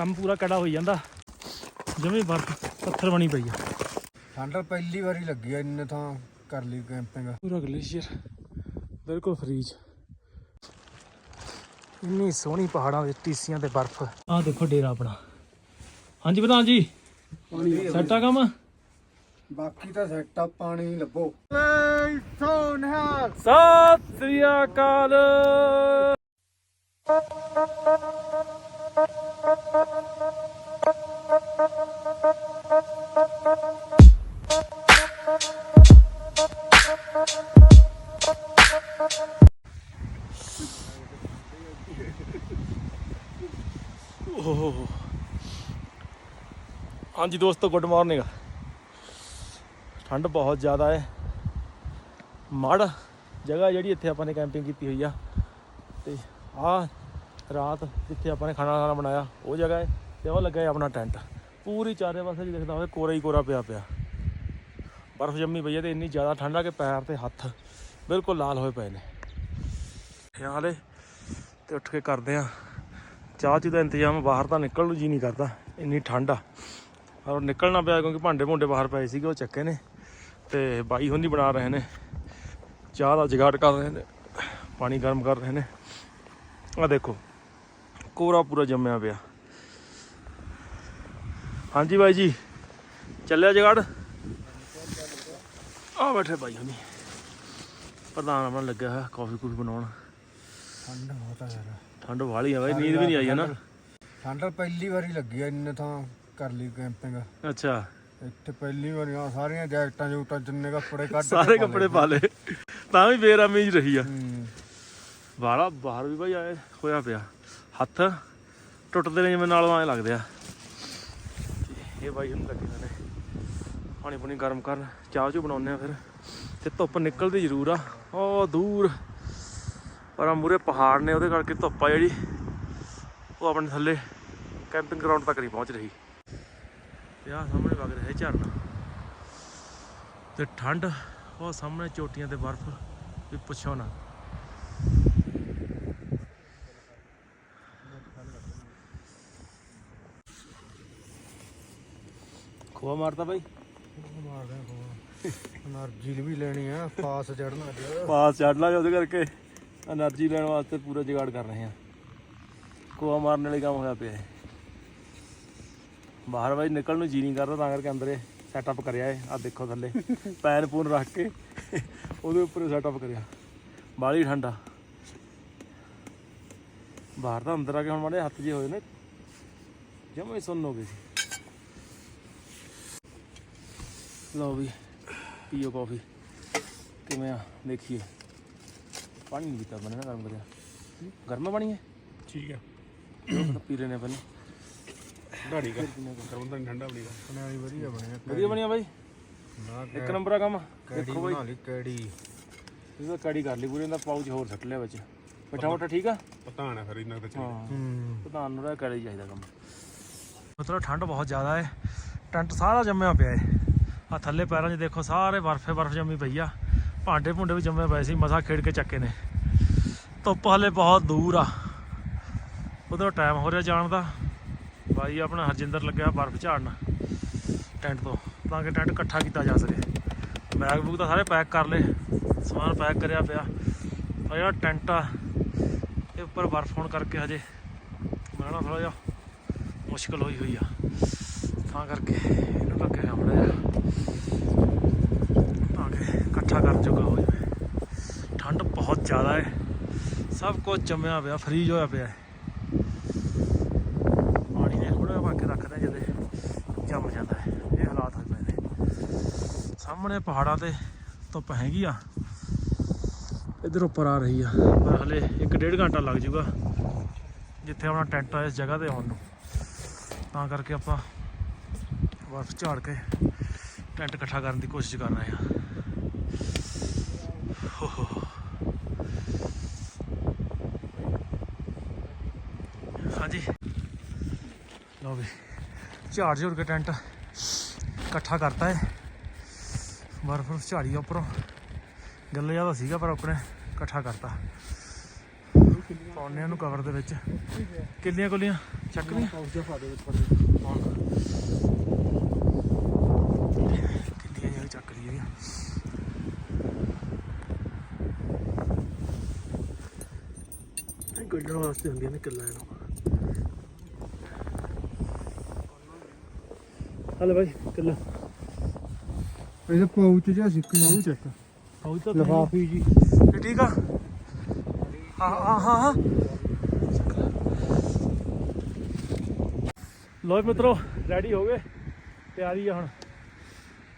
ਕੰਮ ਪੂਰਾ ਕੜਾ ਹੋਈ ਜਾਂਦਾ। ਜਿਵੇਂ ਬਰਫ਼ ਪੱਥਰ ਬਣੀ ਪਈ ਆ। ਠੰਡ ਪਹਿਲੀ ਵਾਰੀ ਲੱਗੀ ਆ ਇੰਨੇ ਥਾਂ ਕਰ ਲਈ ਕੈਂਪਿੰਗ ਪੂਰਾ ਗਲੇਸ਼ੀਅਰ ਬਿਲਕੁਲ ਫਰੀਜ ਇੰਨੀ ਸੋਹਣੀ ਪਹਾੜਾਂ ਵਿੱਚ ਟੀਸੀਆਂ ਤੇ ਬਰਫ਼। ਆਹ ਦੇਖੋ ਡੇਰਾ ਆਪਣਾ। ਹਾਂਜੀ ਪ੍ਰਧਾਨ ਜੀ ਸੈੱਟ ਆ ਕੰਮ? ਬਾਕੀ ਤਾਂ ਸੈੱਟ ਆ ਪਾਣੀ ਲੱਭੋ। ਏ ਸੋਨਹਾਲ ਸਤਿ ਸ੍ਰੀ ਅਕਾਲ। ਹਾਂਜੀ ਦੋਸਤੋ, ਗੁੱਡ ਮਾਰਨਿੰਗ। ਠੰਡ ਬਹੁਤ ਜ਼ਿਆਦਾ ਹੈ ਮੜ ਜਗ੍ਹਾ ਜਿਹੜੀ ਇੱਥੇ ਆਪਾਂ ਨੇ ਕੈਂਪਿੰਗ ਕੀਤੀ ਹੋਈ ਆ। ਤੇ ਆ ਰਾਤ ਜਿੱਥੇ ਆਪਾਂ ਨੇ ਖਾਣਾ ਖਾਣਾ ਬਣਾਇਆ, ਉਹ ਜਗ੍ਹਾ ਹੈ ਤੇ ਉਹ ਲੱਗਾ ਹੈ ਆਪਣਾ ਟੈਂਟ। ਪੂਰੀ ਚਾਰੇ ਪਾਸੇ ਜੀ ਦੇਖਦਾ ਹੋਵੇ, ਕੋਰਾ ਹੀ ਕੋਰਾ ਪਿਆ ਪਿਆ। ਬਰਫ਼ ਜੰਮੀ ਪਈ ਹੈ ਤੇ ਇੰਨੀ ਜ਼ਿਆਦਾ ਠੰਡ ਆ ਕਿ ਪੈਰ ਤੇ ਹੱਥ ਬਿਲਕੁਲ ਲਾਲ ਹੋਏ ਪਏ ਨੇ। ਹਾਲੇ ਤੇ ਉੱਠ ਕੇ ਕਰਦੇ ਆ ਚਾਹ ਚੂ ਦਾ ਇੰਤਜ਼ਾਮ, ਬਾਹਰ ਤਾਂ ਨਿਕਲਣ ਨੂੰ ਜੀ ਨਹੀਂ ਕਰਦਾ, ਇੰਨੀ ਠੰਡ ਆ। ਔਰ ਨਿਕਲਣਾ ਪਿਆ ਕਿਉਂਕਿ ਭਾਂਡੇ ਭੁੰਡੇ ਬਾਹਰ ਪਏ ਸੀਗੇ, ਉਹ ਚੱਕੇ ਨੇ ਤੇ ਬਾਈ ਹੁੰਦੀ ਬਣਾ ਰਹੇ ਨੇ। ਚਾਹ ਦਾ ਜਗਾੜ ਕਰ ਰਹੇ ਨੇ, ਪਾਣੀ ਗਰਮ ਕਰ ਰਹੇ ਨੇ। ਆ ਦੇਖੋ। ਕੋਰਾ ਪੂਰਾ ਜੰਮਿਆ ਪਿਆ। ਹਾਂਜੀ ਬਾਈ ਜੀ ਚੱਲਿਆ ਜੁਗਾੜ? ਆ ਬੈਠੇ ਬਾਈ ਹੁਣੀ। ਪ੍ਰਧਾਨ ਆਪਣਾ ਲੱਗਿਆ ਹੋਇਆ ਕਾਫੀ ਕੁਫੀ ਬਣਾਉਣ। ਠੰਡ ਬਹੁਤ ਆ ਯਾਰ। ਠੰਡ ਵਾਲੀ ਆ ਬਾਈ ਨੀਂਦ ਵੀ ਨਹੀਂ ਆਈ ਹੈ ਨਾ? ਠੰਡ ਪਹਿਲੀ ਵਾਰੀ ਲੱਗੀ ਆ ਇੰਨੇ ਥਾਂ ਕਰ ਲਈ ਕੈਂਪਿੰਗ ਅੱਛਾ। ਇੱਥੇ ਪਹਿਲੀ ਵਾਰੀ ਆ ਸਾਰੀਆਂ ਜੈਕਟਾਂ ਜੂਟਾਂ ਜਿੰਨੇ ਕੱਪੜੇ ਕੱਢ ਸਾਰੇ ਕੱਪੜੇ। ਪਾ ਲਏ। ਤਾਂ ਵੀ ਬੇਰਾਮੀ ਰਹੀ ਆ। ਹੂੰ। ਵਾਲਾ ਬਾਹਰ ਵੀ ਭਾਈ ਆਏ ਹੋਇਆ ਪਿਆ। ਹੱਥ ਟੁੱਟਦੇ ਨੇ ਜਿਵੇਂ ਨਾਲੋਂ ਐ ਲੱਗਦੇ ਆ। ਇਹ ਬਾਈ ਹੁਣ ਲੱਗੇ ਨੇ। ਪਾਣੀ ਪੁਣੀ ਗਰਮ ਕਰਨ। ਚਾਹ ਚੂ ਬਣਾਉਂਦੇ ਆ ਫਿਰ। ਤੇ ਧੁੱਪ ਨਿਕਲਦੀ ਜ਼ਰੂਰ ਆ। ਉਹ ਦੂਰ। ਪਰ ਆ ਮੂਰੇ ਪਹਾੜ ਨੇ, ਉਹਦੇ ਕਰਕੇ ਧੁੱਪ ਆ ਜਿਹੜੀ। ਉਹ ਆਪਣੇ ਥੱਲੇ ਕੈਂਪਿੰਗ ਗਰਾਊਂਡ ਤੱਕ ਨਹੀਂ ਪਹੁੰਚ ਰਹੀ। ਤੇ ਆ ਸਾਹਮਣੇ ਵਗ ਰਿਹਾ ਹੈ ਝਰਨਾ। ਤੇ ਠੰਡ। ਉਹ ਸਾਹਮਣੇ ਚੋਟੀਆਂ ਤੇ ਬਰਫ਼। ਵੀ ਪੁੱਛੋ ਨਾ। ਖੋਆ ਮਾਰਦਾ ਬਾਈ? ਮਾਰਦੇ એનર્ਜੀ ਵੀ ਲੈਣੀ ਆ ਪਾਸ ਚੜਨਾ ਅੱਜ। ਪਾਸ ਚੜ ਲਾ ਉਹਦੇ ਕਰਕੇ। એનર્ਜੀ ਲੈਣ ਵਾਸਤੇ ਪੂਰਾ ਜੁਗਾੜ ਕਰ ਰਹੇ ਆ। ਖੋਆ ਮਾਰਨ ਵਾਲੇ ਕੰਮ ਹੋਇਆ ਪਿਆ ਬਾਹਰ ਬਾਈ ਨਿਕਲਣ ਨੂੰ ਜੀ ਨਹੀਂ ਕਰਦਾ ਤਾਂ ਕਰਕੇ ਅੰਦਰੇ ਸੈਟਅਪ ਕਰਿਆ ਏ ਆ ਦੇਖੋ ਥੱਲੇ ਪੈਨ ਪੂਨ ਰੱਖ ਕੇ ਉਹਦੇ ਉੱਪਰ ਸੈਟਅਪ ਕਰਿਆ। ਬਾਲੀ ਠੰਡਾ ਬਾਹਰ ਤਾਂ ਅੰਦਰ ਆ ਕੇ ਹੁਣ ਮਾੜੇ ਹੱਥ ਜੇ ਹੋਏ ਨੇ। ਜਮੇ ਸੁਣੋਗੇ ਸੀ। ਲਓ ਵੀ ਪੀਓ ਕਾਫੀ ਕਿਵੇਂ ਆ? ਦੇਖੀਏ। ਪਾਣੀ ਨਹੀਂ ਪੀਤਾ ਬਣਾ ਗਰਮ ਕਰਿਆ। ਗਰਮ ਪਾਣੀ ਹੈ ਠੀਕ ਆ। ਤਾਂ ਪੀ ਲੈਣੇ ਪਹਿਲਾਂ। ਗਾੜੀ ਕਰ। ਕਰਉਂਦਾ ਠੰਡਾ ਬਣੀ ਦਾ ਬਣਾਈ ਵਧੀਆ ਬਣਿਆ। ਵਧੀਆ ਬਣਿਆ ਬਾਈ? ਨਾ ਇੱਕ ਨੰਬਰ ਆ ਕੰਮ। ਦੇਖੋ ਬਾਈ। ਬਣਾ ਲਈ ਕੈੜੀ। ਇਹਦਾ ਕੜੀ ਕਰ ਲਈ ਪੂਰੇ ਦਾ ਪਾਉਚ ਹੋਰ ਸੱਟ ਲਿਆ ਵਿੱਚ। ਮਿੱਠਾ ਮੋਟਾ ਠੀਕ ਆ? ਪਤਾ ਨਾ ਫਿਰ ਇਹਨਾਂ ਦਾ ਹਾਂ। ਹੂੰ। ਪ੍ਰਧਾਨ ਨੂੰ ਤਾਂ ਕੜੀ ਚਾਹੀਦਾ ਕੰਮ। ਮਤਲਬ ਠੰਡ ਬਹੁਤ ਜ਼ਿਆਦਾ ਹੈ ਟੈਂਟ ਸਾਰਾ ਜੰਮਿਆ ਪਿਆ ਹੈ ਆ ਥੱਲੇ ਪੈਰਾਂ 'ਚ ਦੇਖੋ ਸਾਰੇ ਬਰਫੇ ਬਰਫ ਜੰਮੀ ਪਈ ਆ। ਭਾਂਡੇ ਭੁੰਡੇ ਵੀ ਜੰਮੇ ਪਏ ਸੀ, ਮਸਾ ਖੇਡ ਕੇ ਚੱਕੇ ਨੇ। ਧੁੱਪ ਹਲੇ ਬਹੁਤ ਦੂਰ ਆ। ਉਧਰ ਟਾਈਮ ਹੋ ਰਿਹਾ ਜਾਣ ਦਾ। ਬਾਈ ਆਪਣਾ ਹਰਜਿੰਦਰ ਲੱਗਿਆ ਬਰਫ ਝਾੜਨ ਟੈਂਟ ਤੋਂ, ਤਾਂ ਕਿ ਟੈਂਟ ਇਕੱਠਾ ਕੀਤਾ ਜਾ ਸਕੇ। ਬੈਗ ਬੂਗ ਤਾਂ ਸਾਰੇ ਪੈਕ ਕਰ ਲਏ, ਸਮਾਨ ਪੈਕ ਕਰਿਆ ਪਿਆ। ਆ ਜਿਹੜਾ ਟੈਂਟ ਆ, ਇਹ ਉੱਪਰ ਬਰਫ ਹੋਣ ਕਰਕੇ ਹਜੇ ਬਣਾਉਣਾ ਥੋੜਾ ਜਿਹਾ ਮੁਸ਼ਕਲ ਹੋਈ ਹੋਈ ਆ। ਤਾਂ ਕਰਕੇ ਇਹਨੂੰ ਲੱਗੇ ਹੋਇਆ ਬੜਾ ਜਿਹਾ ਤਾਂ ਕਿ ਇਕੱਠਾ ਕਰ ਚੁੱਕਾ ਹੋ ਜਾਵੇ ਠੰਡ ਬਹੁਤ ਜ਼ਿਆਦਾ ਹੈ। ਸਭ ਕੁਝ ਜੰਮਿਆ ਪਿਆ ਫਰੀਜ ਹੋਇਆ ਪਿਆ ਪਾਣੀ ਨੇ ਥੋੜਾ ਜਿਹਾ ਭਰ ਕੇ ਰੱਖਦੇ ਜਦੋਂ ਜੰਮ ਜਾਂਦਾ ਹੈ। ਇਹ ਹਾਲਾਤ ਹੋਏ ਪਏ ਨੇ ਸਾਹਮਣੇ ਪਹਾੜਾਂ ਤੇ ਧੁੱਪ ਹੈਗੀ ਆ। ਇਧਰ ਉੱਪਰ ਆ ਰਹੀ ਆ। ਪਰ ਹਲੇ 1.5 ਘੰਟਾ ਲੱਗ ਜਾਊਗਾ ਜਿੱਥੇ ਆਪਣਾ ਟੈਂਟ ਆ ਇਸ ਜਗ੍ਹਾ ਤੇ ਆਉਣ ਨੂੰ। ਤਾਂ ਕਰਕੇ ਆਪਾਂ ਬਰਫ਼ ਝਾੜ ਕੇ ਟੈਂਟ ਇਕੱਠਾ ਕਰਨ ਦੀ ਕੋਸ਼ਿਸ਼ ਕਰ ਰਹੇ ਹਾਂ ਹੋ ਹੋ ਹੋ। ਹਾਂਜੀ ਲਓ ਵੀ, ਝਾੜ ਝੁੜ ਕੇ ਟੈਂਟ ਇਕੱਠਾ ਕਰਤਾ ਹੈ ਬਰਫ਼ ਝਾੜੀ ਆ ਉੱਪਰੋਂ। ਗੱਲੇ ਜ਼ਿਆਦਾ ਸੀਗਾ ਪਰ ਆਪਣੇ ਇਕੱਠਾ ਕਰਤਾ। ਪਾਉਣੇ ਨੂੰ ਕਵਰ ਦੇ ਵਿੱਚ। ਕਿੱਲੀਆਂ ਕੁੱਲੀਆਂ? ਚੱਕ ਨਹੀਂ ਪਾਉਸ ਜਿਹਾ ਪਾ ਦੇ ਵਿੱਚ ਪੜੇ ਕਿੰਨੀਆਂ ਜਿਹਾ ਚੱਕ ਲਈ ਗੱਡਣ ਵਾਸਤੇ ਹੁੰਦੀਆਂ ਨੇ ਕਿੱਲਾ ਇਹਨੂੰ। ਹਲੇ ਭਾਈ ਕਿੱਲਾ। ਇਹਦੇ ਪਾਉਚ ਜਿਹਾ ਸਿੱਕ ਜਾਊ ਚੈੱਕ ਆਉ ਤਾਂ ਲਫਾਫੀ ਜੀ। ਠੀਕ ਆ? ਹਾਂ ਹਾਂ ਹਾਂ ਹਾਂ। ਲੋ ਮਿੱਤਰੋ ਰੈਡੀ ਹੋ ਗਏ। ਤਿਆਰੀ ਆ ਹੁਣ।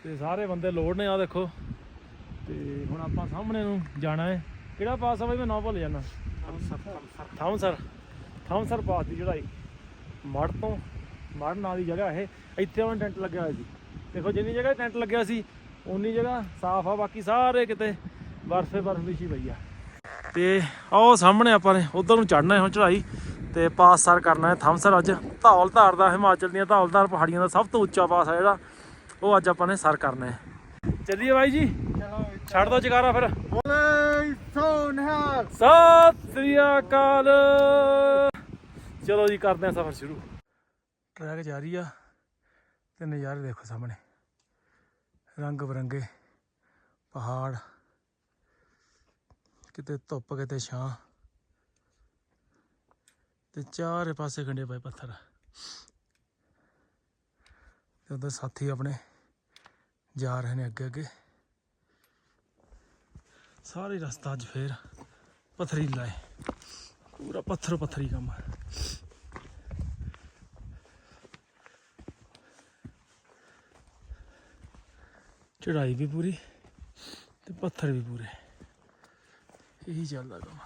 ਤੇ ਸਾਰੇ ਬੰਦੇ ਲੋਡ ਨੇ ਆ ਦੇਖੋ। ਤੇ ਹੁਣ ਆਪਾਂ ਸਾਹਮਣੇ ਨੂੰ ਜਾਣਾ ਹੈ। ਕਿਹੜਾ ਪਾਸ ਆ ਬਈ? ਮੈਂ ਨਾਂ ਭੁੱਲ ਜਾਣਾ ਥਾਮਸਰ ਥਾਮਸਰ ਪਾਸ ਦੀ ਚੜਾਈ ਮੜ ਤੋਂ ਮੜ ਨਾਂ ਦੀ ਜਗ੍ਹਾ ਇਹ। ਇੱਥੇ ਉਹਨਾਂ ਟੈਂਟ ਲੱਗਿਆ ਹੋਇਆ ਸੀ। ਦੇਖੋ ਜਿੰਨੀ ਜਗ੍ਹਾ ਟੈਂਟ ਲੱਗਿਆ ਸੀ ਉਨੀ ਜਗ੍ਹਾ ਸਾਫ਼ ਆ ਬਾਕੀ ਸਾਰੇ ਕਿਤੇ ਬਰਫੇ ਬਰਫ ਵਿਛੀ ਪਈ ਆ। ਤੇ ਆਹ ਸਾਹਮਣੇ ਆਪਾਂ ਨੇ ਉਧਰ ਨੂੰ ਚੜਨਾ ਹੈ ਹੁਣ ਚੜਾਈ ਤੇ ਪਾਸ ਸਰ ਕਰਨਾ ਹੈ ਥਮਸਰ ਅੱਜ। ਧੌਲ ਧਾਰ ਦਾ ਹਿਮਾਚਲ ਦੀਆਂ ਧੌਲ ਧਾਰ ਪਹਾੜੀਆਂ ਦਾ ਸਭ ਤੋਂ ਉੱਚਾ ਪਾਸ ਆ ਜਿਹੜਾ। ਉਹ ਅੱਜ ਆਪਾਂ ਨੇ ਸਰ ਕਰਨਾ ਹੈ। ਚੱਲੀਏ ਬਾਈ ਜੀ। ਚਲੋ ਛੱਡ ਦੋ ਜਗਾਰਾ ਫਿਰ। ਸਤਿ ਸ੍ਰੀ ਅਕਾਲ। ਚਲੋ ਜੀ ਕਰਦੇ ਹਾਂ ਸਫ਼ਰ ਸ਼ੁਰੂ। ਟਰੈਕ ਜਾਰੀ ਆ ਤੇ ਨਜ਼ਾਰੇ ਦੇਖੋ ਸਾਹਮਣੇ। ਰੰਗ ਬਰੰਗੇ, ਪਹਾੜ, ਕਿਤੇ ਧੁੱਪ, ਕਿਤੇ ਛਾਂ ਤੇ ਚਾਰੇ ਪਾਸੇ ਖੰਡੇ ਪਏ ਪੱਥਰ। ਤੇ ਉਧਰ ਸਾਥੀ ਆਪਣੇ ਜਾ ਰਹੇ ਨੇ ਅੱਗੇ ਅੱਗੇ। ਸਾਰੇ ਰਸਤਾ ਅੱਜ ਫੇਰ ਪਥਰੀਲਾ ਹੈ ਪੂਰਾ ਪੱਥਰ ਪੱਥਰੀ ਕੰਮ ਹੈ ਚੜਾਈ ਵੀ ਪੂਰੀ ਤੇ ਪੱਥਰ ਵੀ ਪੂਰੇ। ਇਹੀ ਚੱਲਦਾ ਕੰਮ।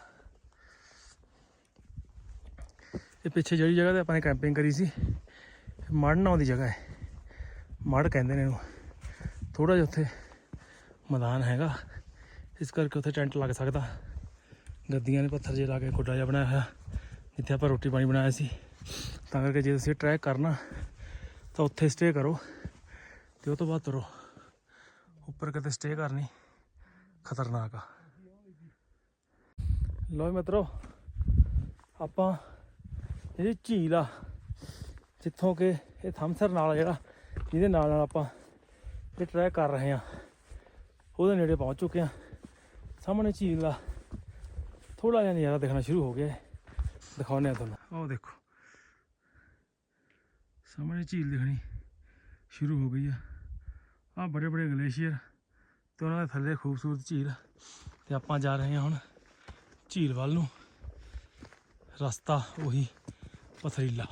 ਇਹ ਪਿੱਛੇ ਜਿਹੜੀ ਜਗ੍ਹਾ ਤੇ ਆਪਾਂ ਨੇ ਕੈਂਪਿੰਗ ਕਰੀ ਸੀ ਮੜ ਨਾਂ ਦੀ ਜਗ੍ਹਾ ਹੈ। ਮੜ ਕਹਿੰਦੇ ਨੇ ਇਹਨੂੰ। ਥੋੜਾ ਜਿਹਾ ਉੱਥੇ ਮੈਦਾਨ ਹੈਗਾ। ਇਸ ਕਰਕੇ ਉੱਥੇ ਟੈਂਟ ਲੱਗ ਸਕਦਾ। ਗੱਦੀਆਂ ਨੇ ਪੱਥਰ ਜੇ ਲਾ ਕੇ ਖੁੱਡਾ ਜਿਹਾ ਬਣਾਇਆ ਹੋਇਆ, ਜਿੱਥੇ ਆਪਾਂ ਰੋਟੀ ਪਾਣੀ ਬਣਾਇਆ ਸੀ। ਤਾਂ ਕਰਕੇ ਜੇ ਤੁਸੀਂ ਟਰੈਕ ਕਰਨਾ, ਤਾਂ ਉੱਥੇ ਸਟੇ ਕਰੋ ਤੇ ਉਹ ਤੋਂ ਬਾਅਦ ਤੁਰੋ। ਉੱਪਰ ਕਿਤੇ ਸਟੇ ਕਰਨੀ ਖਤਰਨਾਕ ਆ। ਲੋ ਮਿੱਤਰੋ, ਆਪਾਂ ਜਿਹੜੀ ਝੀਲ ਆ, ਜਿੱਥੋਂ ਕਿ ਇਹ ਥਮਸਰ ਨਾਲ ਜਿਹੜਾ, ਜਿਹਦੇ ਨਾਲ ਨਾਲ ਆਪਾਂ ਇਹ ਟਰੈਕ ਕਰ ਰਹੇ ਆ। ਉਹਦੇ ਨੇੜੇ ਪਹੁੰਚ ਚੁੱਕੇ ਆ। ਸਾਹਮਣੇ ਝੀਲ ਦਾ ਥੋੜਾ ਜਿਹਾ ਨਜ਼ਾਰਾ ਦਿਖਣਾ ਸ਼ੁਰੂ ਹੋ ਗਿਆ ਹੈ। ਦਿਖਾਉਂਦੇ ਆ ਤੁਹਾਨੂੰ। ਉਹ ਦੇਖੋ, ਸਾਹਮਣੇ ਝੀਲ ਦਿਖਣੀ ਸ਼ੁਰੂ ਹੋ ਗਈ ਆ। ਆ ਬੜੇ ਬੜੇ ਗਲੇਸ਼ੀਅਰ ਤੇ ਉਹਨਾਂ ਦੇ ਥੱਲੇ ਖੂਬਸੂਰਤ ਝੀਲ ਤੇ ਆਪਾਂ ਜਾ ਰਹੇ ਹਾਂ ਹੁਣ ਝੀਲ ਵੱਲ ਨੂੰ। ਰਸਤਾ ਉਹੀ ਪਥਰੀਲਾ।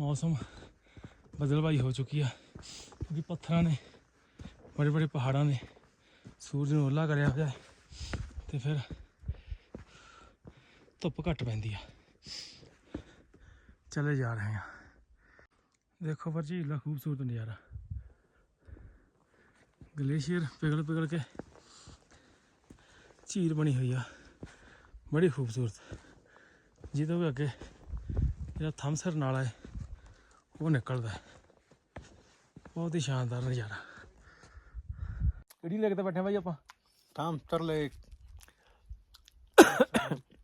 ਮੌਸਮ ਬਦਲਵਾਈ ਹੋ ਚੁੱਕੀ ਆ। ਕਿਉਂਕਿ ਪੱਥਰਾਂ ਨੇ, ਬੜੇ ਬੜੇ ਪਹਾੜਾਂ ਨੇ, ਸੂਰਜ ਨੂੰ ਓਲਾ ਕਰਿਆ ਹੋਇਆ ਹੈ ਤੇ ਫਿਰ ਧੁੱਪ ਘੱਟ ਪੈਂਦੀ ਆ। ਚਲੇ ਜਾ ਰਹੇ ਹਾਂ। ਦੇਖੋ ਪਰ ਝੀਲ ਖੂਬਸੂਰਤ ਨਜ਼ਾਰਾ। ਗਲੇਸ਼ੀਅਰ ਪਿਘਲ ਪਿਘਲ ਕੇ ਝੀਲ ਬਣੀ ਹੋਈ ਆ। ਬੜੀ ਖੂਬਸੂਰਤ। ਜਿਹਦੇ ਵੀ ਅੱਗੇ ਜਿਹੜਾ ਥਮਸਰ ਨਾਲਾ ਹੈ ਉਹ ਨਿਕਲਦਾ ਬਹੁਤ ਹੀ ਸ਼ਾਨਦਾਰ ਨਜ਼ਾਰਾ। ਕਿਹੜੀ ਲੇਕ ਤੇ ਬੈਠੇ ਬਾਈ ਆਪਾਂ? ਥਾਮਸਰ ਲੇਕ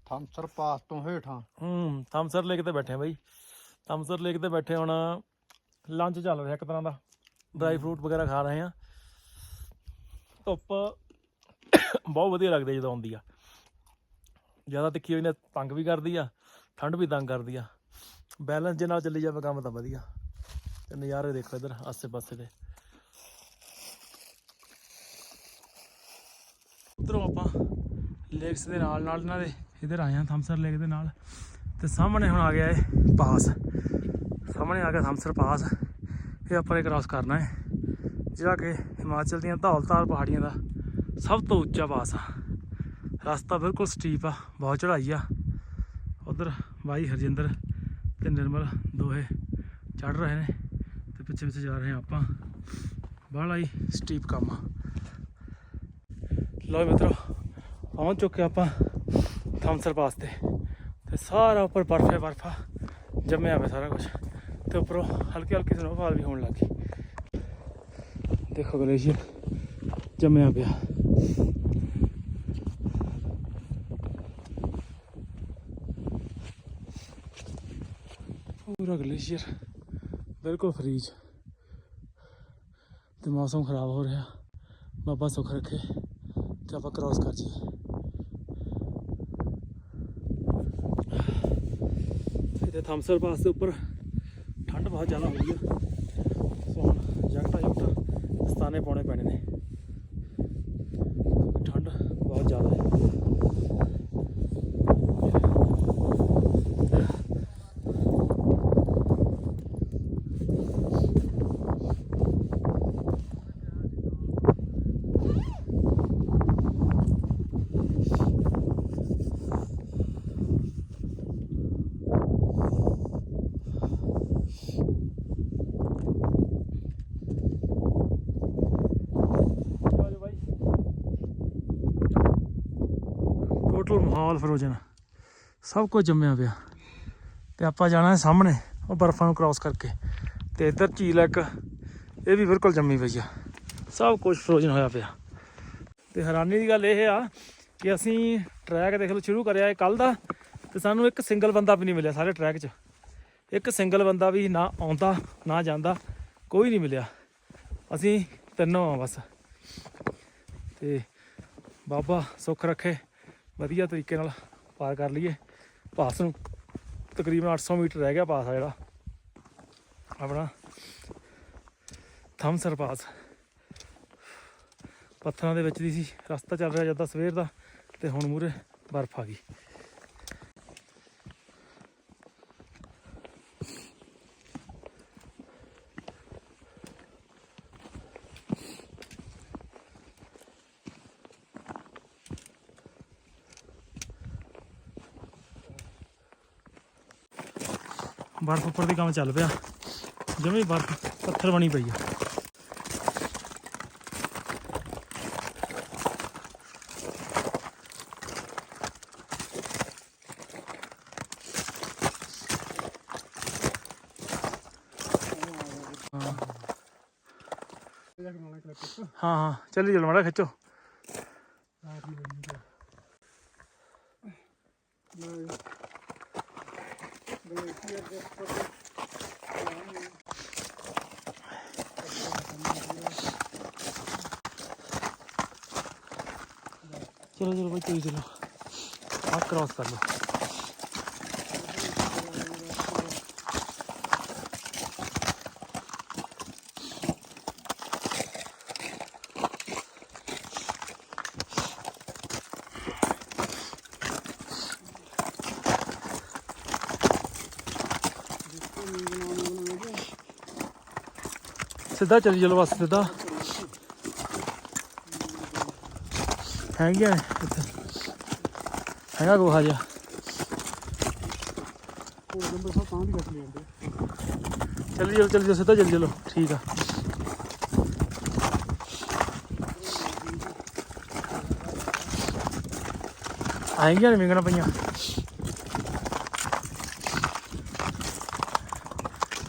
ਥਾਮਸਰ ਪਾਸ ਤੋਂ ਹੇਠਾਂ। ਹੂੰ ਥਮਸਰ ਲੇਕ ਤੇ ਬੈਠੇ ਬਾਈ ਥਮਸਰ ਲੇਕ ਤੇ ਬੈਠੇ ਹੁਣ ਲੰਚ ਚੱਲ ਰਿਹਾ ਇੱਕ ਤਰ੍ਹਾਂ ਦਾ। ਡਰਾਈ ਫਰੂਟ ਵਗੈਰਾ ਖਾ ਰਹੇ ਆ ਧੁੱਪ ਬਹੁਤ ਵਧੀਆ ਲੱਗਦੀ ਆ ਜਦੋਂ ਆਉਂਦੀ ਆ। ਜ਼ਿਆਦਾ ਤਿੱਖੀ ਹੋਈ ਨੇ ਤੰਗ ਵੀ ਕਰਦੀ ਆ ਠੰਡ ਵੀ ਤੰਗ ਕਰਦੀ ਆ। ਬੈਲੈਂਸ ਜੇ ਨਾਲ ਚੱਲੀ ਜਾਵੇ ਕੰਮ ਤਾਂ ਵਧੀਆ। ਤੇ ਨਜ਼ਾਰੇ ਦੇਖੋ ਇਧਰ ਆਸੇ ਪਾਸੇ ਦੇ। ਉਧਰੋਂ ਆਪਾਂ ਲੇਕਸ ਦੇ ਨਾਲ ਨਾਲ ਇਹਨਾਂ ਦੇ ਇਧਰ ਆਏ ਹਾਂ ਥਮਸਰ ਲੇਕ ਦੇ ਨਾਲ। ਤੇ ਸਾਹਮਣੇ ਹੁਣ ਆ ਗਿਆ ਇਹ ਪਾਸ। ਸਾਹਮਣੇ ਆ ਗਿਆ ਥਮਸਰ ਪਾਸ। ਇਹ ਆਪਾਂ ਨੇ ਕ੍ਰਾਸ ਕਰਨਾ ਹੈ। ਜਿਹੜਾ ਕਿ ਹਿਮਾਚਲ ਦੀਆਂ ਧੌਲ ਧਾਰ ਪਹਾੜੀਆਂ ਦਾ ਸਭ ਤੋਂ ਉੱਚਾ ਪਾਸ ਆ। ਰਸਤਾ ਬਿਲਕੁਲ ਸਟੀਪ ਆ, ਬਹੁਤ ਚੜਾਈ ਆ। ਉਧਰ ਬਾਈ ਹਰਜਿੰਦਰ ਤੇ ਨਿਰਮਲ ਦੋਹੇ ਚੜ ਰਹੇ ਨੇ ਤੇ ਪਿੱਛੇ ਪਿੱਛੇ ਜਾ ਰਹੇ ਹਾਂ ਆਪਾਂ। ਬਾਹਲਾ ਹੀ ਸਟੀਪ ਕੰਮ ਆ। ਲਓ ਮਿੱਤਰੋ, ਪਹੁੰਚ ਚੁੱਕੇ ਆਪਾਂ ਥਮਸਰ ਪਾਸ ਤੇ। ਤੇ ਸਾਰਾ ਉੱਪਰ ਬਰਫ ਹੈ, ਬਰਫਾ ਜੰਮਿਆ ਹੋਇਆ ਸਾਰਾ ਕੁਝ ਤੇ ਉੱਪਰੋਂ ਹਲਕੀ ਹਲਕੀ ਸਨੋਫਾਲ ਵੀ ਹੋਣ ਲੱਗੀ ਦੇਖੋ ਗਲੇਸ਼ੀਅਰ ਜੰਮਿਆ ਪਿਆ। ਪੂਰਾ ਗਲੇਸ਼ੀਅਰ ਬਿਲਕੁਲ ਫਰੀਜ ਤੇ ਮੌਸਮ ਖਰਾਬ ਹੋ ਰਿਹਾ। ਬਾਬਾ ਸੁੱਖ ਰੱਖੇ ਤੇ ਆਪਾਂ ਕ੍ਰਾਸ ਕਰ ਜੀਏ ਤੇ ਥੰਮਸਰ ਪਾਸ ਦੇ ਉੱਪਰ ਠੰਡ ਬਹੁਤ ਜ਼ਿਆਦਾ ਹੋ ਰਹੀ ਆ। ਸੋ ਹੁਣ ਜੈਕਟਾਂ ਜੁਕਟਾਂ ਦਸਤਾਨੇ ਪਾਉਣੇ ਪੈਣੇ ਨੇ ਕਿਉਂਕਿ ਠੰਡ ਬਹੁਤ ਜ਼ਿਆਦਾ ਹੈ ਟੋਟਲ ਫਰੋਜ਼ਨ ਸਭ ਕੁਝ ਜੰਮਿਆ ਪਿਆ। ਤੇ ਆਪਾਂ ਜਾਣਾ ਹੈ ਸਾਹਮਣੇ, ਉਹ ਬਰਫਾਂ ਨੂੰ ਕ੍ਰਾਸ ਕਰਕੇ। ਤੇ ਇੱਧਰ ਝੀਲ ਇੱਕ, ਇਹ ਵੀ ਬਿਲਕੁਲ ਜੰਮੀ ਪਈ ਆ। ਸਭ ਕੁਝ ਫਰੋਜ਼ਨ ਹੋਇਆ ਪਿਆ। ਤੇ ਹੈਰਾਨੀ ਦੀ ਗੱਲ ਇਹ ਆ ਕਿ ਅਸੀਂ ਟਰੈਕ ਦੇਖ ਲਓ, ਸ਼ੁਰੂ ਕਰਿਆ ਹੈ ਕੱਲ ਦਾ, ਤੇ ਸਾਨੂੰ ਇੱਕ ਸਿੰਗਲ ਬੰਦਾ ਵੀ ਨਹੀਂ ਮਿਲਿਆ ਸਾਰੇ ਟਰੈਕ 'ਚ। ਇੱਕ ਸਿੰਗਲ ਬੰਦਾ ਵੀ ਨਾ ਆਉਂਦਾ, ਨਾ ਜਾਂਦਾ, ਕੋਈ ਨਹੀਂ ਮਿਲਿਆ। ਅਸੀਂ ਤਿੰਨੋਂ ਆ ਬਸ। ਤੇ ਬਾਬਾ ਸੁੱਖ ਰੱਖੇ। ਵਧੀਆ ਤਰੀਕੇ ਨਾਲ ਪਾਰ ਕਰ ਲਈਏ ਪਾਸ ਨੂੰ। ਤਕਰੀਬਨ 800 ਮੀਟਰ ਰਹਿ ਗਿਆ ਪਾਸ ਆ ਜਿਹੜਾ। ਆਪਣਾ ਥੰਮਸਰ ਪਾਸ। ਪੱਥਰਾਂ ਦੇ ਵਿੱਚ ਦੀ ਸੀ। ਰਸਤਾ ਚੱਲ ਰਿਹਾ ਜਿੱਦਾਂ ਸਵੇਰ ਦਾ ਤੇ ਹੁਣ ਮੂਰੇ ਬਰਫ਼ ਆ ਗਈ। ਬਰਫ਼ ਉੱਪਰ ਦੀ ਕੰਮ ਚੱਲ ਪਿਆ। ਜਿਵੇਂ ਬਰਫ਼ ਪੱਥਰ ਬਣੀ ਪਈ ਆ। ਹਾਂ ਹਾਂ। ਚੱਲੀ ਚੱਲ ਮਾੜਾ, ਖਿੱਚੋ। ਮੈਂ ਗਲੇਸ਼ੀਅਰ ਦੇ ਉੱਪਰ ਚਲੋ ਚਲੋ ਭਾਈ ਤੁਸੀਂ ਚਲੋ ਸਿੱਧਾ ਚੱਲੀ ਚਲੋ ਬਸ ਸਿੱਧਾ। ਹੈਗਾ ਇੱਥੇ। ਹੈਗਾ ਗੋਹਾ ਜਿਹਾ। ਉਹ ਨੰਬਰ ਸਭ ਤਾਂ ਵੀ ਕੱਟ ਲੈਂਦੇ ਚੱਲੀ ਚਲੋ ਚੱਲੀ ਸਿੱਧਾ ਚੱਲੀ ਚਲੋ ਠੀਕ ਆ। ਆਏਂਗੀਆਂ ਮਿੰਗਣਾ ਪਈਆਂ।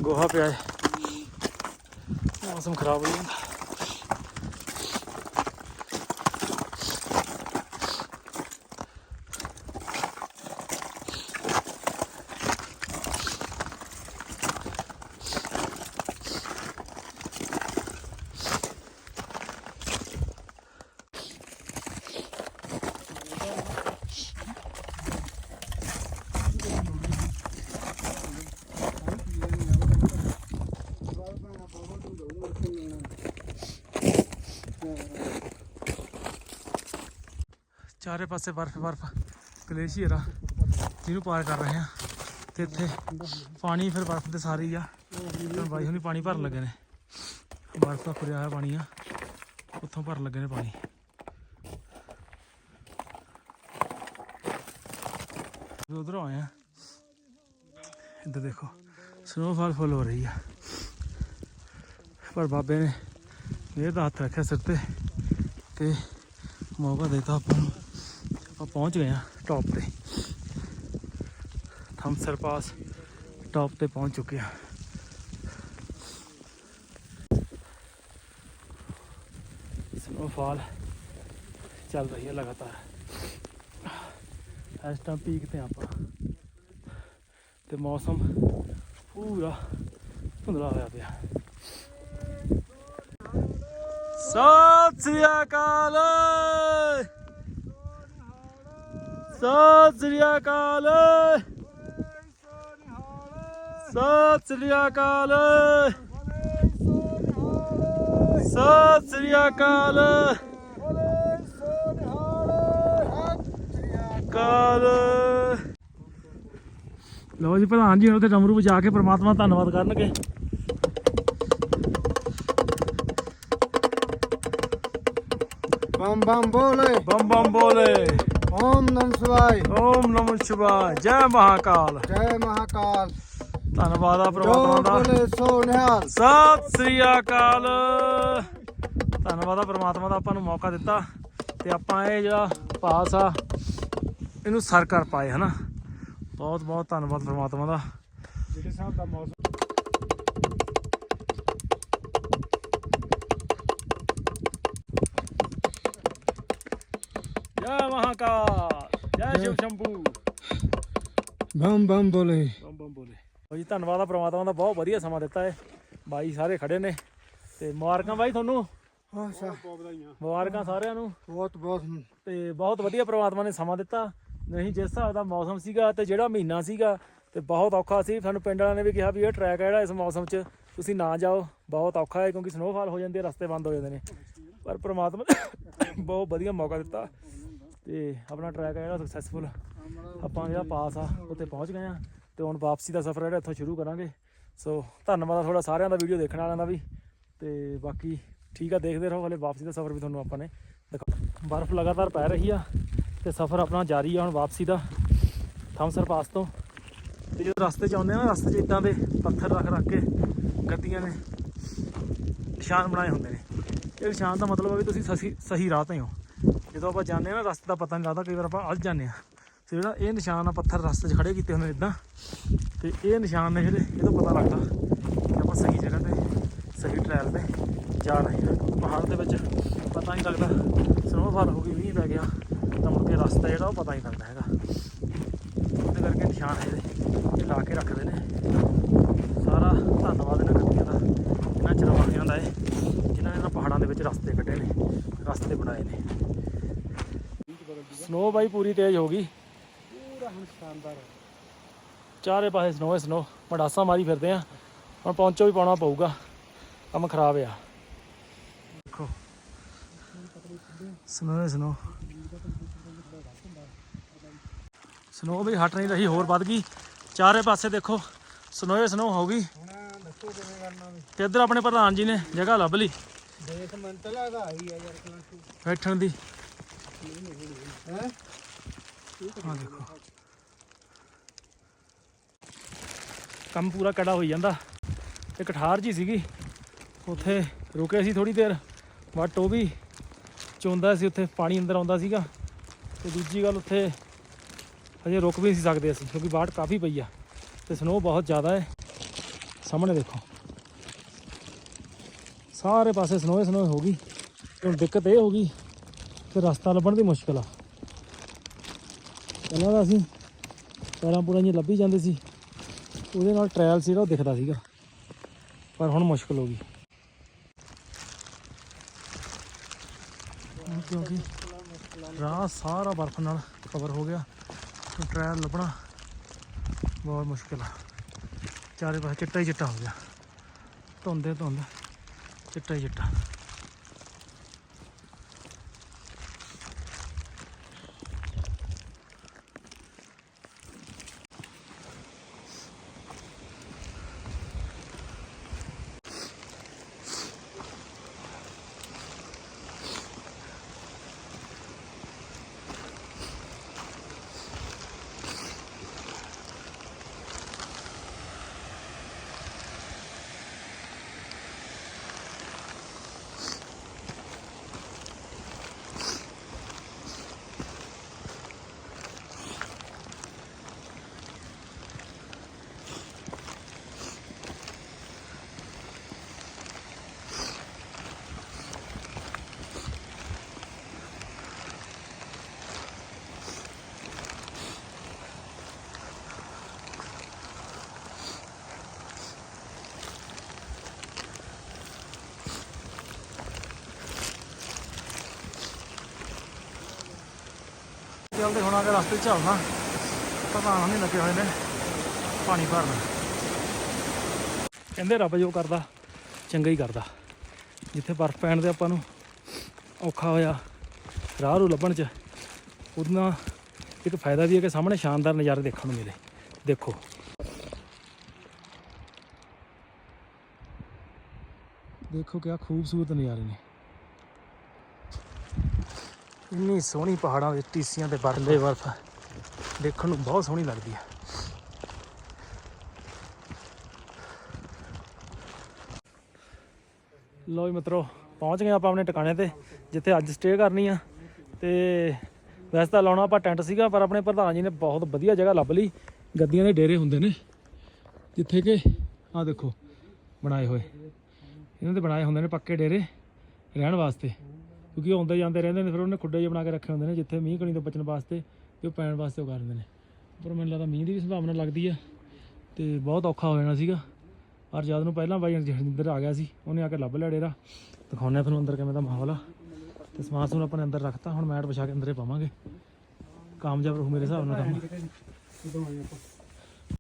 ਗੋਹਾ ਪਿਆ ਹੈ ਮੌਸਮ ਖਰਾਬ ਚਾਰੇ ਪਾਸੇ ਬਰਫ਼ ਬਰਫ਼। ਗਲੇਸ਼ੀਅਰ ਆ, ਜਿਹਨੂੰ ਪਾਰ ਕਰ ਰਹੇ ਆ। ਤੇ ਇੱਥੇ ਪਾਣੀ ਫਿਰ ਬਰਫ਼ ਦੇ ਸਾਰੀ ਹੀ ਆ। ਹੁਣ ਬਾਈ ਹੁਣੀ ਪਾਣੀ ਭਰਨ ਲੱਗੇ ਨੇ। ਬਰਫ਼ ਦਾ ਖੁਰਿਆ ਹੋਇਆ ਪਾਣੀ ਆ। ਉੱਥੋਂ ਭਰਨ ਲੱਗੇ ਨੇ ਪਾਣੀ। ਉਧਰੋਂ ਆਏ ਆ। ਇੱਧਰ ਦੇਖੋ ਸਨੋਫਾਲ ਫੁੱਲ ਹੋ ਰਹੀ ਆ। ਪਰ ਬਾਬੇ ਨੇ ਇਹ ਦਾ ਹੱਥ ਰੱਖਿਆ ਸਿਰ ਤੇ ਤੇ ਮੌਕਾ ਦਿੱਤਾ ਆਪਾਂ ਨੂੰ। ਆਪਾਂ ਪਹੁੰਚ ਗਏ ਆ ਟੌਪ ਤੇ। ਥੰਮਸਰ ਪਾਸ ਟੌਪ ਤੇ ਪਹੁੰਚ ਚੁੱਕੇ ਆ ਸਨੋਫਾਲ ਚੱਲ ਰਹੀ ਹੈ ਲਗਾਤਾਰ। ਇਸ ਟਾਈਮ ਪੀਕ ਤੇ ਆਪਾਂ। ਤੇ ਮੌਸਮ ਪੂਰਾ ਧੁੰਦਲਾ ਹੋਇਆ ਪਿਆ। ਸਤਿ ਸ੍ਰੀ ਅਕਾਲ! ਸਤਿ ਸ੍ਰੀ ਅਕਾਲ। ਸਤਿ ਸ੍ਰੀ ਅਕਾਲ। ਸਤਿ ਸ੍ਰੀ ਅਕਾਲ। ਕਾਲ ਲਓ ਜੀ ਪ੍ਰਧਾਨ ਜੀ ਉਹਦੇ ਡਮਰੂ ਵਜਾ ਕੇ ਪ੍ਰਮਾਤਮਾ ਧੰਨਵਾਦ ਕਰਨਗੇ। ਬਮ ਬਮ ਬੋਲੇ ਬੰਮ ਬੰਮ ਬੋਲੇ ਓਮ ਨਮ ਸ਼ਿਵਾय ਓਮ ਨਮੋ ਸ਼ਿਵਾय ਜੈ ਮਹਾਕਾਲ ਜੈ ਮਹਾਕਾਲ ਧੰਨਵਾਦ ਆ ਪ੍ਰਮਾਤਮਾ ਦਾ ਬੋਲੇ ਸੋ ਨਿਹਾਲ ਸਤਿ ਸ੍ਰੀ ਅਕਾਲ ਧੰਨਵਾਦ ਆ ਪ੍ਰਮਾਤਮਾ ਦਾ ਆਪਾਂ ਨੂੰ ਮੌਕਾ ਦਿੱਤਾ ਤੇ ਆਪਾਂ ਇਹ ਜਿਹੜਾ ਪਾਸ ਆ ਇਹਨੂੰ ਸਰ ਕਰ ਪਾਏ ਹਨਾ ਬਹੁਤ ਬਹੁਤ ਧੰਨਵਾਦ ਪ੍ਰਮਾਤਮਾ ਦਾ ਜਿਹੜੇ ਹਿਸਾਬ ਦਾ ਮੌਸਮ ਜੈ ਮਹਾਕਾਲ ਜੈ ਸ਼ਿਵ ਸ਼ੰਭੂ। ਬਮ ਬਮ ਬੋਲੇ। ਬੰਮ ਬੰਮ ਬੋਲੇ। ਬਾਈ ਜੀ ਧੰਨਵਾਦ ਆ ਪ੍ਰਮਾਤਮਾ ਦਾ ਬਹੁਤ ਵਧੀਆ ਸਮਾਂ ਦਿੱਤਾ ਹੈ ਬਾਈ ਸਾਰੇ ਖੜੇ ਨੇ ਤੇ ਮੁਬਾਰਕਾਂ ਬਾਈ ਤੁਹਾਨੂੰ। ਆਸ਼ਾ ਮੁਬਾਰਕਾਂ ਸਾਰਿਆਂ ਨੂੰ। ਬਹੁਤ ਬਹੁਤ। ਤੇ ਬਹੁਤ ਵਧੀਆ ਪ੍ਰਮਾਤਮਾ ਨੇ ਸਮਾਂ ਦਿੱਤਾ। ਨਹੀਂ ਜਿਸ ਹਿਸਾਬ ਦਾ ਮੌਸਮ ਸੀਗਾ ਤੇ ਜਿਹੜਾ ਮਹੀਨਾ ਸੀਗਾ ਤੇ ਬਹੁਤ ਔਖਾ ਸੀ। ਸਾਨੂੰ ਪਿੰਡ ਵਾਲਿਆਂ ਨੇ ਵੀ ਕਿਹਾ ਵੀ ਇਹ ਟਰੈਕ ਹੈ ਜਿਹੜਾ ਇਸ ਮੌਸਮ 'ਚ। ਤੁਸੀਂ ਨਾ ਜਾਓ ਬਹੁਤ ਔਖਾ ਹੈ ਕਿਉਂਕਿ ਸਨੋਫਾਲ ਹੋ ਜਾਂਦੀ ਹੈ ਰਸਤੇ ਬੰਦ ਹੋ ਜਾਂਦੇ ਨੇ। ਪਰ ਪ੍ਰਮਾਤਮਾ ਨੇ ਬਹੁਤ ਵਧੀਆ ਮੌਕਾ ਦਿੱਤਾ। ਤੇ ਆਪਣਾ ਟਰੈਕ ਹੈ ਜਿਹੜਾ ਸਕਸੈਸਫੁਲ ਆਪਾਂ ਜਿਹੜਾ ਪਾਸ ਆ ਉੱਥੇ ਪਹੁੰਚ ਗਏ ਆ ਤੇ ਹੁਣ ਵਾਪਸੀ ਦਾ ਸਫ਼ਰ ਜਿਹੜਾ ਇੱਥੋਂ ਸ਼ੁਰੂ ਕਰਾਂਗੇ। ਸੋ ਧੰਨਵਾਦ ਆ ਤੁਹਾਡਾ ਸਾਰਿਆਂ ਦਾ ਵੀਡੀਓ ਦੇਖਣ ਵਾਲਿਆਂ ਦਾ ਵੀ। ਤੇ ਬਾਕੀ ਠੀਕ ਆ ਦੇਖਦੇ ਰਹੋ ਹਲੇ ਵਾਪਸੀ ਦਾ ਸਫ਼ਰ ਵੀ ਤੁਹਾਨੂੰ ਆਪਾਂ ਨੇ ਬਰਫ਼ ਲਗਾਤਾਰ ਪੈ ਰਹੀ ਆ ਤੇ ਸਫ਼ਰ ਆਪਣਾ ਜਾਰੀ ਆ ਹੁਣ ਵਾਪਸੀ ਦਾ ਥਮਸਰ ਪਾਸ ਤੋਂ। ਤੇ ਜਦੋਂ ਰਸਤੇ 'ਚ ਆਉਂਦੇ ਆ ਨਾ ਰਸਤੇ 'ਚ ਇਦਾਂ ਦੇ ਪੱਥਰ ਰੱਖ ਰੱਖ ਕੇ ਗੱਡੀਆਂ ਨੇ ਨਿਸ਼ਾਨ ਬਣਾਏ ਹੁੰਦੇ ਨੇ। ਇਹ ਨਿਸ਼ਾਨ ਦਾ ਮਤਲਬ ਹੈ ਵੀ ਤੁਸੀਂ ਸਹੀ ਸਹੀ ਰਾਹ ਤੇ ਹੋ। ਜਦੋਂ ਆਪਾਂ ਜਾਂਦੇ ਆ ਨਾ, ਰਸਤੇ ਦਾ ਪਤਾ ਨਹੀਂ ਲੱਗਦਾ, ਕਈ ਵਾਰ ਆਪਾਂ ਅਲਝ ਜਾਂਦੇ ਆ ਤੇ ਜਿਹੜਾ ਇਹ ਨਿਸ਼ਾਨ ਆ, ਪੱਥਰ ਰਸਤੇ 'ਚ ਖੜੇ ਕੀਤੇ ਹੁੰਦੇ ਨੇ ਇਦਾਂ। ਤੇ ਇਹ ਨਿਸ਼ਾਨ ਨੇ ਜਿਹੜੇ, ਇਹ ਤੋਂ ਪਤਾ ਲੱਗਦਾ ਕਿ ਆਪਾਂ ਸਹੀ ਜਗ੍ਹਾ ਤੇ, ਸਹੀ ਟ੍ਰੈਲ ਤੇ ਜਾ ਰਹੇ ਹਾਂ। ਪਹਾੜ ਦੇ ਵਿੱਚ ਪਤਾ ਨਹੀਂ ਲੱਗਦਾ ਸਨੋਫਾਲ ਹੋ ਗਈ ਮੀਂਹ ਪੈ ਗਿਆ, ਤਾਂ ਮੁੜ ਕੇ ਰਸਤਾ ਜਿਹੜਾ ਉਹ ਪਤਾ ਨਹੀਂ ਲੱਗਦਾ ਹੈਗਾ। ਉਹਦੇ ਕਰਕੇ ਨਿਸ਼ਾਨ ਹੈ ਇਹ ਲਾ ਕੇ ਰੱਖਦੇ ਨੇ। ਸਾਰਾ ਧੰਨਵਾਦ ਇਹਨਾਂ ਇਹਨਾਂ ਚਰਵਾਹਿਆਂ ਦਾ ਹੈ ਜਿਨ੍ਹਾਂ ਨੇ ਇਹਨਾਂ ਪਹਾੜਾਂ ਦੇ ਵਿੱਚ ਰਸਤੇ ਕੱਢੇ ਨੇ ਰਸਤੇ ਬਣਾਏ ਨੇ ਸਨੋ ਬਾਈ ਪੂਰੀ ਤੇਜ਼ ਹੋ ਗਈ। ਪੂਰਾ ਹੁਣ ਸ਼ਾਨਦਾਰ ਚਾਰੇ ਪਾਸੇ ਸਨੋ ਹੈ ਸਨੋ। ਮੜਾਸਾ ਮਾਰੀ ਫਿਰਦੇ ਆ। ਹੁਣ ਪਹੁੰਚੋ ਵੀ ਪਾਉਣਾ ਪਊਗਾ। ਕੰਮ ਖਰਾਬ ਆ। ਦੇਖੋ। ਸਨੋ ਹੈ ਸਨੋ। ਸਨੋ ਵੀ ਹਟ ਨਹੀਂ ਰਹੀ ਹੋਰ ਵੱਧ ਗਈ। ਚਾਰੇ ਪਾਸੇ ਦੇਖੋ। ਸਨੋ ਹੈ ਸਨੋ ਹੋ ਗਈ। ਤੇ ਇੱਧਰ ਆਪਣੇ ਪ੍ਰਧਾਨ ਜੀ ਨੇ ਜਗ੍ਹਾ ਲੱਭ ਲਈ। ਦੇਖ ਮਨ ਤਾਂ ਲੱਗਦਾ ਆਹੀ ਆ ਯਾਰ ਬੈਠਣ ਦੀ। ਹੈ ਹਾਂ ਦੇਖੋ। ਕੰਮ ਪੂਰਾ ਕੜਾ ਹੋਈ ਜਾਂਦਾ। ਇੱਕ ਠਾਰ ਜੀ ਸੀਗੀ। ਉੱਥੇ ਰੁਕੇ ਸੀ ਥੋੜੀ ਦੇਰ। ਬਟ ਉਹ ਵੀ ਚੋਂਦਾ ਸੀ, ਉੱਥੇ ਪਾਣੀ ਅੰਦਰ ਆਉਂਦਾ ਸੀਗਾ। ਤੇ ਦੂਜੀ ਗੱਲ ਉੱਥੇ ਹਜੇ ਰੁਕ ਵੀ ਨਹੀਂ ਸਕਦੇ ਅਸੀਂ, ਕਿਉਂਕਿ ਬਾੜ ਕਾਫੀ ਪਈ ਆ ਤੇ ਸਨੋ ਬਹੁਤ ਜ਼ਿਆਦਾ ਹੈ। ਸਾਹਮਣੇ ਦੇਖੋ। ਸਾਰੇ ਪਾਸੇ ਸਨੋ ਹੀ ਸਨੋ ਹੋ ਗਈ। ਹੁਣ ਦਿੱਕਤ ਇਹ ਹੋ ਗਈ ਕਿ ਰਸਤਾ ਲੱਭਣ ਦੀ ਮੁਸ਼ਕਲ ਆ। ਪਹਿਲਾਂ ਤਾਂ ਅਸੀਂ ਪੈਰਾਂ ਪੂਰਾਂ ਜੀ ਲੱਭੀ ਜਾਂਦੇ ਸੀ। ਉਹਦੇ ਨਾਲ ਟ੍ਰਾਇਲ ਸੀ ਜਿਹੜਾ, ਉਹ ਦਿਖਦਾ ਸੀਗਾ। ਪਰ ਹੁਣ ਮੁਸ਼ਕਲ ਹੋ ਗਈ। ਕਿਉਂਕਿ ਰਾਹ ਸਾਰਾ ਬਰਫ਼ ਨਾਲ ਕਵਰ ਹੋ ਗਿਆ। ਤੇ ਟ੍ਰਾਇਲ ਲੱਭਣਾ ਬਹੁਤ ਮੁਸ਼ਕਲ ਆ। ਚਾਰੇ ਪਾਸੇ ਚਿੱਟਾ ਹੀ ਚਿੱਟਾ ਹੋ ਗਿਆ। ਧੁੰਦੇ ਧੁੰਦ। ਚਿੱਟਾ ਹੀ ਚਿੱਟਾ। ਚੱਲਦੇ ਹੁਣ ਅਗਰ ਰਸਤੇ 'ਚ ਚੱਲਣਾ ਪ੍ਰਧਾਨ ਨਹੀਂ ਲੱਗੇ ਹੋਏ ਨੇ। ਪਾਣੀ ਭਰਨ। ਕਹਿੰਦੇ ਰੱਬ ਜੋ ਕਰਦਾ, ਚੰਗਾ ਹੀ ਕਰਦਾ। ਜਿੱਥੇ ਬਰਫ਼ ਪੈਣ ਦੇ ਆਪਾਂ ਨੂੰ ਔਖਾ ਹੋਇਆ ਰਾਹ ਨੂੰ ਲੱਭਣ 'ਚ, ਉਹਦੇ ਇੱਕ ਫਾਇਦਾ ਵੀ ਹੈ ਕਿ ਸਾਹਮਣੇ ਸ਼ਾਨਦਾਰ ਨਜ਼ਾਰੇ ਦੇਖਣ ਨੂੰ ਮਿਲੇ। ਦੇਖੋ। ਦੇਖੋ ਕਿਆ ਖੂਬਸੂਰਤ ਨਜ਼ਾਰੇ ਨੇ। ਇੰਨੀ ਸੋਹਣੀ ਪਹਾੜਾਂ ਵਿੱਚ ਟੀਸੀਆਂ ਤੇ ਬਰਲੇ ਬਰਫ਼। ਦੇਖਣ ਨੂੰ ਬਹੁਤ ਸੋਹਣੀ ਲੱਗਦੀ ਹੈ। ਲੋ ਜੀ ਮਿੱਤਰੋ ਪਹੁੰਚ ਗਏ ਆਪਾਂ ਆਪਣੇ ਟਿਕਾਣੇ ਤੇ ਜਿੱਥੇ ਅੱਜ ਸਟੇ ਕਰਨੀ ਆ। ਤੇ ਵੈਸੇ ਤਾਂ ਲਾਉਣਾ ਆਪਾਂ ਟੈਂਟ ਸੀਗਾ ਪਰ ਆਪਣੇ ਪ੍ਰਧਾਨ ਜੀ ਨੇ ਬਹੁਤ ਵਧੀਆ ਜਗ੍ਹਾ ਲੱਭ ਲਈ। ਗੱਦੀਆਂ ਦੇ ਡੇਰੇ ਹੁੰਦੇ ਨੇ। ਜਿੱਥੇ ਕਿ ਆਹ ਦੇਖੋ ਬਣਾਏ ਹੋਏ। ਇਹਨਾਂ ਦੇ ਬਣਾਏ ਹੁੰਦੇ ਨੇ ਪੱਕੇ ਡੇਰੇ ਰਹਿਣ ਵਾਸਤੇ। ਕਿਉਂਕਿ ਉਹ ਆਉਂਦੇ ਜਾਂਦੇ ਰਹਿੰਦੇ ਨੇ ਫਿਰ ਉਹਨੇ ਖੁੱਡੇ ਜਿਹੇ ਬਣਾ ਕੇ ਰੱਖੇ ਹੁੰਦੇ ਨੇ ਜਿੱਥੇ ਮੀਂਹ ਕਣੀ ਤੋਂ ਬਚਣ ਵਾਸਤੇ ਤੇ ਉਹ ਪੈਣ ਵਾਸਤੇ ਉਹ ਕਰ ਦਿੰਦੇ ਨੇ। ਪਰ ਮੈਨੂੰ ਲੱਗਦਾ ਮੀਂਹ ਦੀ ਵੀ ਸੰਭਾਵਨਾ ਲੱਗਦੀ ਆ ਤੇ ਬਹੁਤ ਔਖਾ ਹੋ ਜਾਣਾ ਸੀਗਾ। ਪਰ ਜਦ ਨੂੰ ਪਹਿਲਾਂ ਬਾਈ ਜਹਿੰਦਰ ਆ ਗਿਆ ਸੀ ਉਹਨੇ ਆ ਕੇ ਲੱਭ ਲਿਆ ਡੇਰਾ। ਦਿਖਾਉਂਦੇ ਆ ਤੁਹਾਨੂੰ ਅੰਦਰ ਕਿਵੇਂ ਦਾ ਮਾਹੌਲ ਆ। ਤੇ ਸਮਾਨ ਸਮੂਨ ਆਪਣੇ ਅੰਦਰ ਰੱਖਤਾ ਹੁਣ ਮੈਟ ਵਿਛਾ ਕੇ ਅੰਦਰੇ ਪਾਵਾਂਗੇ। ਕਾਮਯਾਬ ਰਹੂ ਮੇਰੇ ਹਿਸਾਬ ਨਾਲ ਕੰਮ।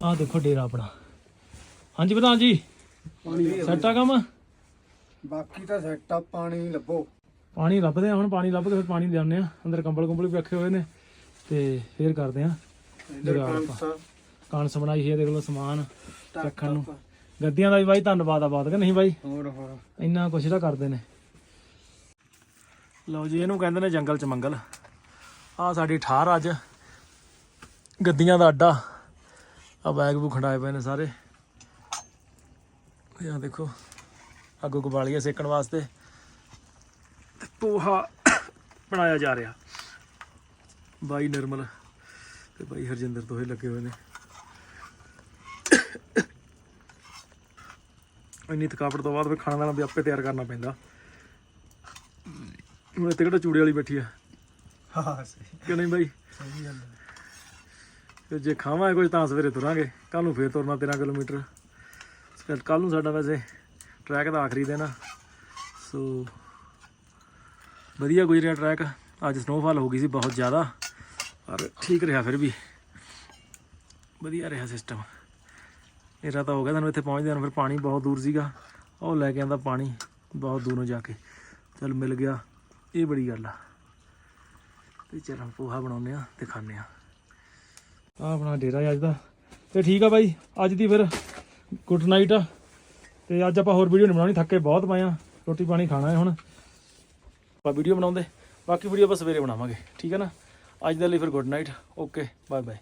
ਆਹ ਦੇਖੋ ਡੇਰਾ ਆਪਣਾ। ਹਾਂਜੀ ਪ੍ਰਧਾਨ ਜੀ ਸੈੱਟ ਆ ਕੰਮ? ਬਾਕੀ ਤਾਂ ਸੈਟ ਆ ਪਾਣੀ ਲੱਭੋ। ਪਾਣੀ ਲੱਭਦੇ ਆ ਹੁਣ ਪਾਣੀ ਲੱਭ ਕੇ ਫਿਰ ਪਾਣੀ ਲਿਆਉਂਦੇ ਆ। ਅੰਦਰ ਕੰਬਲ ਕੁੰਬਲ ਵੀ ਰੱਖੇ ਹੋਏ ਨੇ ਤੇ ਫੇਰ ਕਰਦੇ ਆ ਜਗਾੜ ਕੰਸਾ ਬਣਾਈ ਹੈ ਦੇਖ ਲਓ ਸਮਾਨ ਰੱਖਣ ਨੂੰ। ਗੱਦੀਆਂ ਦਾ ਵੀ ਬਾਈ ਧੰਨਵਾਦ ਆ ਬਾਤ ਕਿ ਨਹੀਂ ਬਾਈ? ਹੋਰ ਹੋਰ। ਇੰਨਾ ਕੁਛ ਤਾਂ ਕਰਦੇ ਨੇ। ਲਓ ਜੀ ਇਹਨੂੰ ਕਹਿੰਦੇ ਨੇ ਜੰਗਲ ਚ ਮੰਗਲ। ਆ ਸਾਡੀ ਠਾਰ ਅੱਜ। ਗੱਦੀਆਂ ਦਾ ਅੱਡਾ। ਆ ਬੈਗ ਬੂ ਖੰਡਾਏ ਪਏ ਨੇ ਸਾਰੇ। ਇਹ ਦੇਖੋ ਅੱਗੋਂ ਗਵਾਲੀਆਂ ਸੇਕਣ ਵਾਸਤੇ। ਪੋਹਾ ਬਣਾਇਆ ਜਾ ਰਿਹਾ। ਬਾਈ ਨਿਰਮਲ ਤੇ ਬਾਈ ਹਰਜਿੰਦਰ ਦੋਹੇ ਲੱਗੇ ਹੋਏ ਨੇ। ਇੰਨੀ ਥਕਾਵਟ ਤੋਂ ਬਾਅਦ ਫਿਰ ਖਾਣਾ ਦਾਣਾ ਵੀ ਆਪੇ ਤਿਆਰ ਕਰਨਾ ਪੈਂਦਾ। ਹੁਣ ਇੱਥੇ ਕਿਹੜਾ ਚੂੜੇ ਵਾਲੀ ਬੈਠੀ ਆ। ਹਾਂ ਸਹੀ। ਕਿ ਨਹੀਂ ਬਾਈ? ਸਹੀ ਗੱਲ ਤੇ ਜੇ ਖਾਵਾਂਗੇ ਕੁਝ ਤਾਂ ਸਵੇਰੇ ਤੁਰਾਂਗੇ। ਕੱਲ ਨੂੰ ਫੇਰ ਤੁਰਨਾ 13 ਕਿਲੋਮੀਟਰ। ਕੱਲ ਨੂੰ ਸਾਡਾ ਵੈਸੇ ਟਰੈਕ ਦਾ ਆਖਰੀ ਦਿਨ ਆ। ਸੋ ਵਧੀਆ ਗੁਜ਼ਰਿਆ ਟਰੈਕ ਅੱਜ ਸਨੋਫਾਲ ਹੋ ਗਈ ਸੀ ਬਹੁਤ ਜ਼ਿਆਦਾ, ਪਰ ਠੀਕ ਰਿਹਾ ਫਿਰ ਵੀ। ਵਧੀਆ ਰਿਹਾ ਸਿਸਟਮ ਮੇਰਾ ਤਾਂ ਹੋ ਗਿਆ, ਤੁਹਾਨੂੰ ਇੱਥੇ ਪਹੁੰਚਦੇ ਨੂੰ ਫਿਰ ਪਾਣੀ ਬਹੁਤ ਦੂਰ ਸੀਗਾ। ਉਹ ਲੈ ਕੇ ਆਂਦਾ ਪਾਣੀ, ਬਹੁਤ ਦੂਰੋਂ ਜਾ ਕੇ। ਚਲ ਮਿਲ ਗਿਆ, ਇਹ ਬੜੀ ਗੱਲ ਆ। ਤੇ ਚਲ ਪੋਹਾ ਬਣਾਉਂਦੇ ਆ ਤੇ ਖਾਂਦੇ ਆ ਆ ਆਪਣਾ ਡੇਰਾ ਅੱਜ ਦਾ। ਤੇ ਠੀਕ ਆ ਬਾਈ, ਅੱਜ ਦੀ ਫਿਰ ਗੁੱਡ ਨਾਈਟ ਆ। ਤੇ ਅੱਜ ਆਪਾਂ ਹੋਰ ਵੀਡੀਓ ਨਹੀਂ ਬਣਾਉਣੀ, ਥੱਕੇ ਬਹੁਤ ਪਏ ਆ। ਰੋਟੀ ਪਾਣੀ ਖਾਣਾ ਹੈ ਹੁਣ। ਆਪਾਂ ਵੀਡੀਓ ਬਣਾਉਂਦੇ, ਬਾਕੀ ਵੀਡੀਓ ਆਪਾਂ ਸਵੇਰੇ ਬਣਾਵਾਂਗੇ, ਠੀਕ ਹੈ ਨਾ? ਅੱਜ ਦੇ ਲਈ ਫਿਰ good night okay bye bye